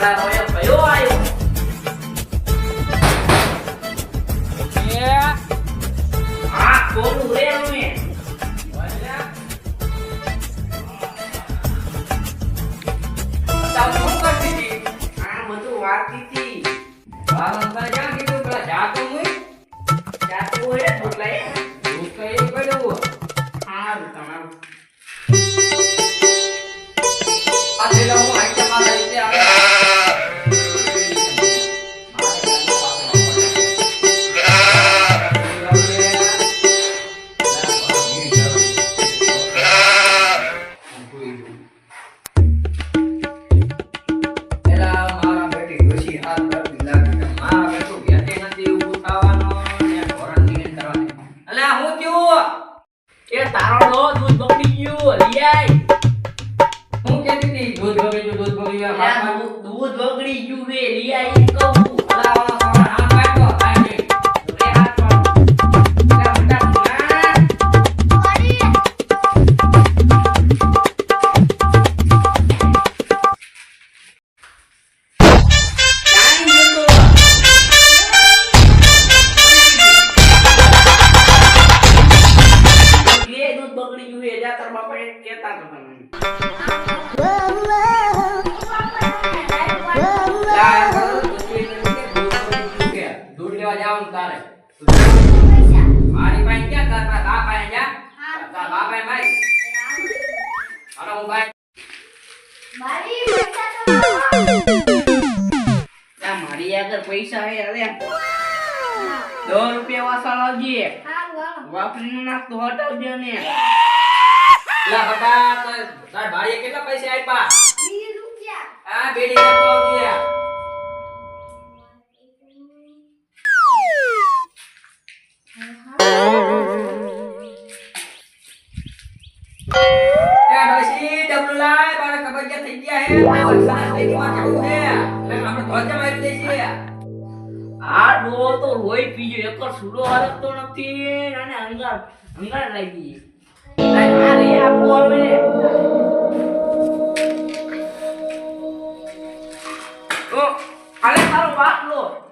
ગાંડા રોયલ કયો એ હા કોનું રે અમે તાવ શું કરતી હતી આ બધું વાતી હતી વારંવાર ક્યાં કીધું પેલા જાતો મુઈ જાતું હોય ને તારો લો દૂધ બગડી ગયું લઈ આય હું કહેતી હતી, દૂધ બગડી ગયું, દૂધ બગડી ગયું. દૂધ બગડી ગયું વે લઈ આય કહેતા. દૂધ લેવા જવાનું તારે મારી પાસે ક્યાં તાર બા પાસે જા તાર બા પાસે મારી હાલો હું બાય મારી આગળ પૈસા હે અરે દો રૂપિયા વાસા લાવજે. વાપરી નાખતો હટાવજો ને લા બટા તાર તાર ભાઈએ કેટલા પૈસા આપ્યા? આ બેડી તો ગયા. આ ડો તો લોહી પીજો એક સુડો હરકતો નથી અને અંગાર અંગાર લાગી Lu, kalian taruh pak lu.